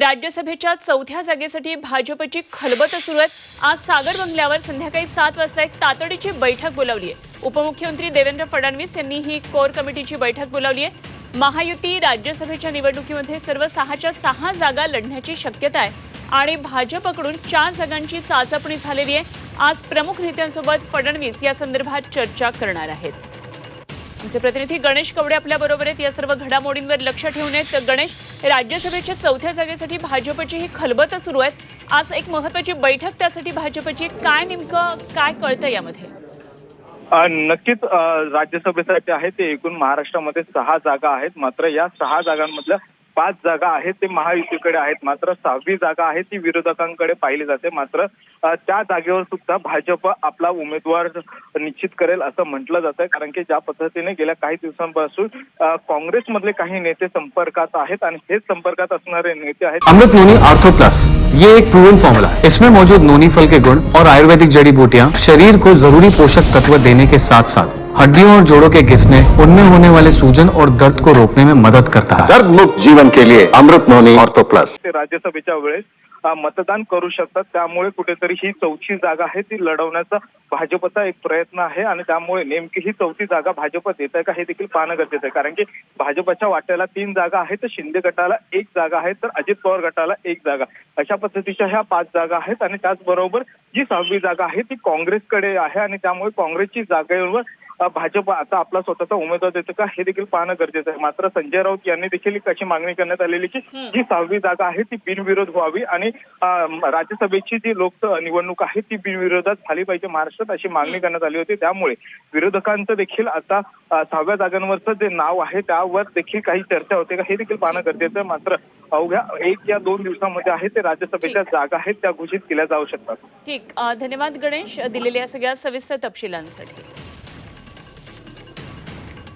राज्यसभेच्या चौथ्या जागेसाठी भाजपची खलबत सुरू आहेत. आज सागर बंगल्यावर संध्याकाळी सात वाजता एक तातडीची बैठक बोलावली आहे. उपमुख्यमंत्री देवेंद्र फडणवीस यांनी ही कोर कमिटीची बैठक बोलावली आहे. महायुती राज्यसभेच्या निवडणुकीमध्ये सर्व सहाच्या सहा जागा लढण्याची शक्यता आहे आणि भाजपकडून चार जागांची चाचपणी झालेली आहे. आज प्रमुख नेत्यांसोबत फडणवीस या संदर्भात चर्चा करणार आहेत. आमचे प्रतिनिधी गणेश कवडे आपल्याबरोबर आहेत. या सर्व घडामोडींवर लक्ष ठेवून आहेत. गणेश राज्यसभेच्या चौथ्या जागेसाठी भाजपची ही खलबत सुरू आहे आज एक महत्वाची बैठक त्यासाठी भाजपची काय नेमकं काय कळतं यामध्ये? नक्कीच राज्यसभेसाठी आहे ते एकूण महाराष्ट्रामध्ये सहा जागा आहेत. मात्र या सहा जागांमधल्या पाच जागा आहेत ते महायुतीकडे आहेत. मात्र सहावी जागा आहे ती विरोधकांकडे पाहिली जाते. मात्र त्या जागेवर सुद्धा भाजप आपला उमेदवार निश्चित करेल असं म्हटलं जातं कारण की ज्या पद्धतीने गेल्या काही दिवसांपासून काँग्रेसमधले काही नेते संपर्कात आहेत आणि हेच संपर्कात असणारे नेते आहेत. Amrit noni ortho plus. ये एक प्रूवन फॉर्मूला इसमें मौजूद नोनी फल के गुण और आयुर्वेदिक जड़ी बूटियाँ शरीर को जरूरी पोषक तत्व देने के साथ साथ हड्डियों और जोड़ों के घिसने उनमें होने वाले सूजन और दर्द को रोकने में मदद करता है। दर्द मुक्त जीवन के लिए अमृत नोनी ऑर्थो प्लस। ते राज्यसभेच्या वेळेस मतदान करू शकतात. त्यामुळे कुठेतरी ही चौथी जागा आहे ती लढवण्याचा भाजपचा एक प्रयत्न आहे आणि त्यामुळे नेमकी ही चौथी जागा भाजप देत आहे का हे देखील पाहणं गरजेचं आहे. कारण की भाजपच्या वाट्याला तीन जागा आहेत. तर शिंदे गटाला एक जागा आहे तर अजित पवार गटाला एक जागा. अशा पद्धतीच्या ह्या पाच जागा आहेत आणि त्याचबरोबर जी सहावी जागा आहे ती काँग्रेसकडे आहे आणि त्यामुळे काँग्रेसची जागेवर भाजप आता आपला स्वतःचा उमेदवार देतो का? हे देखील पाहणं गरजेचं आहे. मात्र संजय राऊत यांनी देखील अशी मागणी करण्यात आलेली की जी सहावी जागा आहे ती बिनविरोध व्हावी आणि राज्यसभेची जी लोक निवडणूक आहे ती बिनविरोधात झाली पाहिजे महाराष्ट्रात अशी मागणी करण्यात आली होती. त्यामुळे विरोधकांचं देखील आता सहाव्या जागांवरचं जे नाव आहे त्यावर देखील काही चर्चा होते का? हे देखील पाहणं गरजेचं आहे. मात्र अवघ्या एक या दोन दिवसामध्ये आहे ते राज्यसभेच्या जागा आहेत त्या घोषित केल्या जाऊ शकतात. ठीक. धन्यवाद गणेश दिलेल्या सगळ्या सविस्तर तपशिलांसाठी.